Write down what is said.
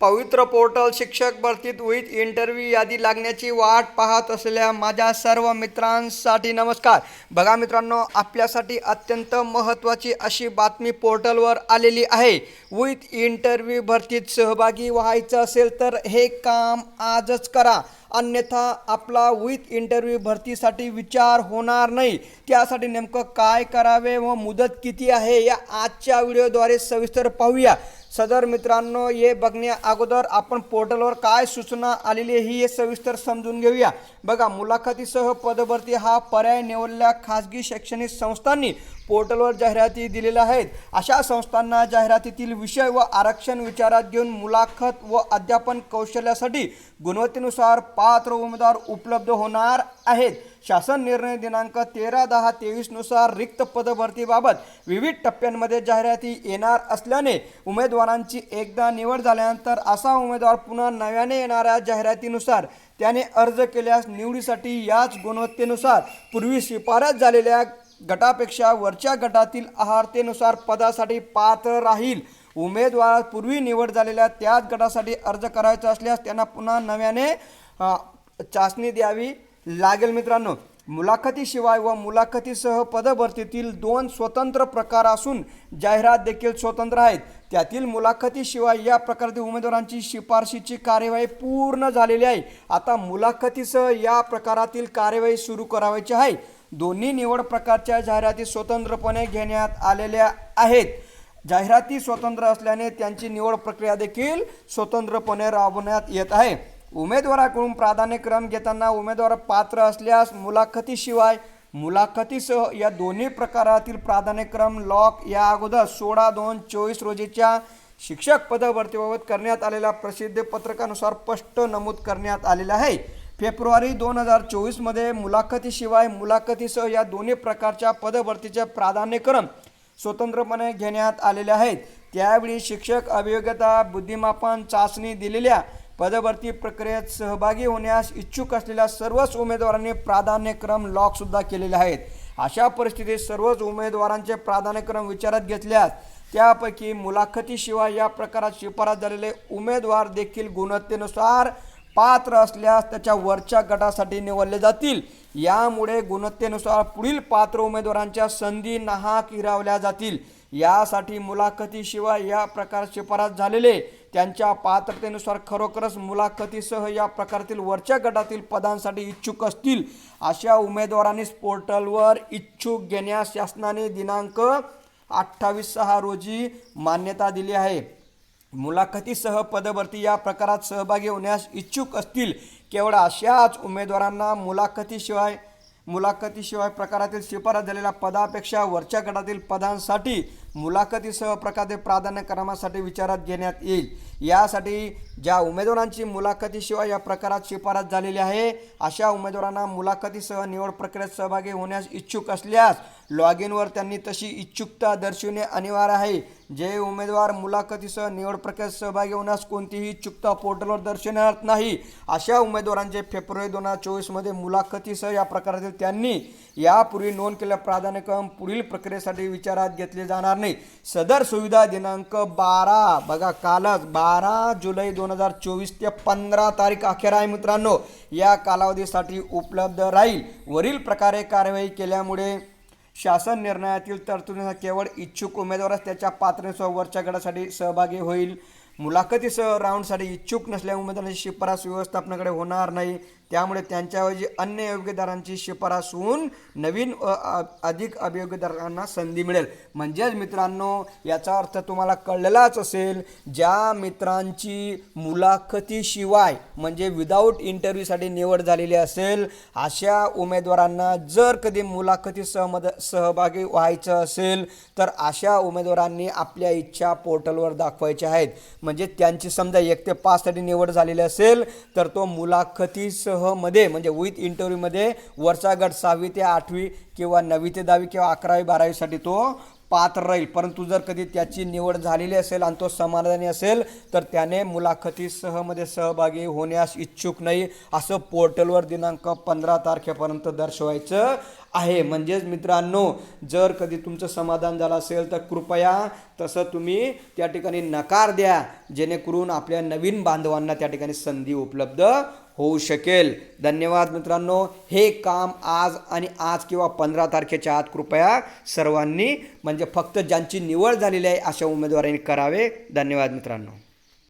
पवित्र पोर्टल शिक्षक भरतीत विथ इंटरव्ह्यू यादी लागण्याची वाट पाहत असलेल्या माझ्या सर्व मित्रांसाठी नमस्कार. बघा मित्रांनो आपल्यासाठी अत्यंत महत्त्वाची अशी बातमी पोर्टलवर आलेली आहे. विथ इंटरव्ह्यू भरतीत सहभागी व्हायचं असेल तर हे काम आजच करा. अन्यथा आपला विथ इंटरव्ह्यू भरतीसाठी विचार होणार नाही. त्यासाठी नेमकं काय करावे व मुदत किती आहे या आजच्या व्हिडिओद्वारे सविस्तर पाहूया. सदर मित्रांनो हे बघण्या अगोदर आपण पोर्टलवर काय सूचना आलेली आहे ही हे सविस्तर समजून घेऊया. बघा मुलाखतीसह पदभरती हा पर्याय निवडलेल्या खाजगी शैक्षणिक संस्थांनी पोर्टलवर जाहिराती दिलेल्या आहेत. अशा संस्थांना जाहिरातीतील विषय व आरक्षण विचारात घेऊन मुलाखत व अध्यापन कौशल्यासाठी गुणवत्तेनुसार पात्र उमेदवार उपलब्ध होणार आहेत. शासन निर्णय दिनांक तेरा दहा तेवीसनुसार रिक्त पदभरतीबाबत विविध टप्प्यांमध्ये जाहिराती येणार असल्याने उमेदवारांची एकदा निवड झाल्यानंतर असा उमेदवार पुन्हा नव्याने येणाऱ्या जाहिरातीनुसार त्याने अर्ज केल्यास निवडीसाठी याच गुणवत्तेनुसार पूर्वी शिफारस झालेल्या गटापेक्षा वरच्या गटातील आहारतेनुसार पदासाठी पात्र राहील. उमेदवार पूर्वी निवड झालेल्या त्याच गटासाठी अर्ज करायचा असल्यास त्यांना पुन्हा नव्याने चाचणी द्यावी. लागेल मित्रांनो. मुलाखतीशिवाय व मुलाखतीसह पदभरतीतील दोन स्वतंत्र प्रकार असून जाहिरात देखील स्वतंत्र आहेत. त्यातील मुलाखतीशिवाय या प्रकारतील उमेदवारांची शिफारशीची कार्यवाही पूर्ण झालेली आहे. आता मुलाखतीसह या प्रकारातील कार्यवाही सुरू करावयाची आहे. दोन्ही निवड प्रकारच्या जाहिराती स्वतंत्रपणे घेण्यात आलेल्या आहेत. जाहिराती स्वतंत्र असल्याने त्यांची निवड प्रक्रिया देखील स्वतंत्रपणे राबवण्यात येत आहे. उमेदवाराकडून प्राधान्यक्रम घेताना उमेदवार पात्र असल्यास मुलाखतीशिवाय मुलाखतीसह या दोन्ही प्रकारातील प्राधान्यक्रम लॉक या अगोदर सोळा दोन चोवीस रोजीच्या शिक्षक पदभरतीबाबत करण्यात आलेल्या प्रसिद्ध पत्रकानुसार स्पष्ट नमूद करण्यात आलेलं आहे. फेब्रुवारी दोन हजार चोवीसमध्ये मुलाखतीशिवाय मुलाखतीसह या दोन्ही प्रकारच्या पदभरतीचे प्राधान्यक्रम स्वतंत्रपणे घेण्यात आलेले आहेत. त्यावेळी शिक्षक अभियोग्यता बुद्धिमापन चाचणी दिलेल्या पदभरती प्रक्रियेत सहभागी होण्यास इच्छुक असलेल्या सर्वच उमेदवारांनी प्राधान्यक्रम लॉकसुद्धा केलेले आहेत. अशा परिस्थितीत सर्वच उमेदवारांचे प्राधान्यक्रम विचारात घेतल्यास त्यापैकी मुलाखतीशिवाय या प्रकारात शिफारस झालेले उमेदवार देखील गुणवत्तेनुसार पात्र असल्यास त्याच्या वरच्या गटासाठी निवडले जातील. यामुळे गुणवत्तेनुसार पुढील पात्र उमेदवारांच्या संधी नाहक हिरावल्या जातील. यासाठी मुलाखतीशिवाय या प्रकार शिफारस झालेले त्यांच्या पात्रतेनुसार खरोखरच मुलाखतीसह या प्रकारातील वरच्या गटातील पदांसाठी इच्छुक असतील अशा उमेदवारांनी पोर्टलवर इच्छुक घेण्यास शासनाने दिनांक अठ्ठावीस सहा रोजी मान्यता दिली आहे. मुलाखतीसह पदभरती या प्रकारात सहभागी होण्यास इच्छुक असतील केवळ अशाच उमेदवारांना मुलाखतीशिवाय मुलाखतीशिवाय प्रकारातील शिफारस झालेल्या पदापेक्षा वरच्या गटातील पदांसाठी मुलाखतीसह प्रकारातील प्राधान्यक्रमासाठी विचारात घेण्यात येईल. यासाठी ज्या उमेदवारांची मुलाखतीशिवाय या प्रकारात शिफारस झालेली आहे अशा उमेदवारांना मुलाखतीसह निवड प्रक्रियेत सहभागी होण्यास इच्छुक असल्यास लॉग इनवर त्यांनी तशी इच्छुकता दर्शविणे अनिवार्य आहे. जे उमेदवार मुलाखतीसह निवड प्रक्रियेत सहभागी होण्यास कोणतीही इच्छुकता पोर्टलवर दर्शविणार नाही अशा उमेदवारांचे फेब्रुवारी दोन हजार चोवीसमध्ये मुलाखतीसह या प्रकारातील त्यांनी यापूर्वी नोंद केलेला प्राधान्यक्रम पुढील प्रक्रियेसाठी विचारात घेतले जाणार नाही. सदर सुविधा दिनांक बारा बघा कालच बारा जुलै दोन हजार चोवीस ते पंधरा तारीख अखेर आहे मित्रांनो. या कालावधीसाठी उपलब्ध राहील. वरील प्रकारे कार्यवाही केल्यामुळे शासन निर्णयातील तरतुदींना केवळ इच्छुक उमेदवारच त्याच्या पात्रतेसह वरच्या गटासाठी सहभागी होईल. मुलाखतीसह राऊंडसाठी इच्छुक नसलेल्या उमेदवारांची शिफारस व्यवस्थापनाकडे होणार नाही. त्यामुळे त्यांच्याऐवजी अन्य योग्यदारांची शिफारस होऊन नवीन अधिक अभियोग्यदारांना संधी मिळेल. म्हणजेच मित्रांनो याचा अर्थ तुम्हाला कळलेलाच असेल ज्या मित्रांची मुलाखतीशिवाय म्हणजे विदाऊट इंटरव्ह्यूसाठी निवड झालेली असेल अशा उमेदवारांना जर कधी मुलाखती सहमद सहभागी व्हायचं असेल तर अशा उमेदवारांनी आपल्या इच्छा पोर्टलवर दाखवायच्या आहेत. म्हणजे त्यांची समजा एक ते पाचसाठी निवड झालेली असेल तर तो मुलाखतीसह मध्ये म्हणजे विथ इंटरव्ह्यूमध्ये वरचा गट सहावी ते आठवी किंवा नववी ते दहावी किंवा अकरावी बारावीसाठी तो पात्र राहील. परंतु जर कधी त्याची निवड झालेली असेल आणि तो समाधानी असेल तर त्याने मुलाखतीसहमध्ये सहभागी होण्यास इच्छुक नाही असं पोर्टलवर दिनांक पंधरा तारखेपर्यंत दर्शवायचं आहे. म्हणजेच मित्रांनो जर कधी तुमचं समाधान झालं असेल तर कृपया तसं तुम्ही त्या ठिकाणी नकार द्या जेणेकरून आपल्या नवीन बांधवांना त्या ठिकाणी संधी उपलब्ध होऊ शकेल. धन्यवाद मित्रांनो. हे काम आज आणि आज किंवा पंधरा तारखेच्या आत कृपया सर्वांनी म्हणजे फक्त ज्यांची निवड झालेली आहे अशा उमेदवारांनी करावे. धन्यवाद मित्रांनो.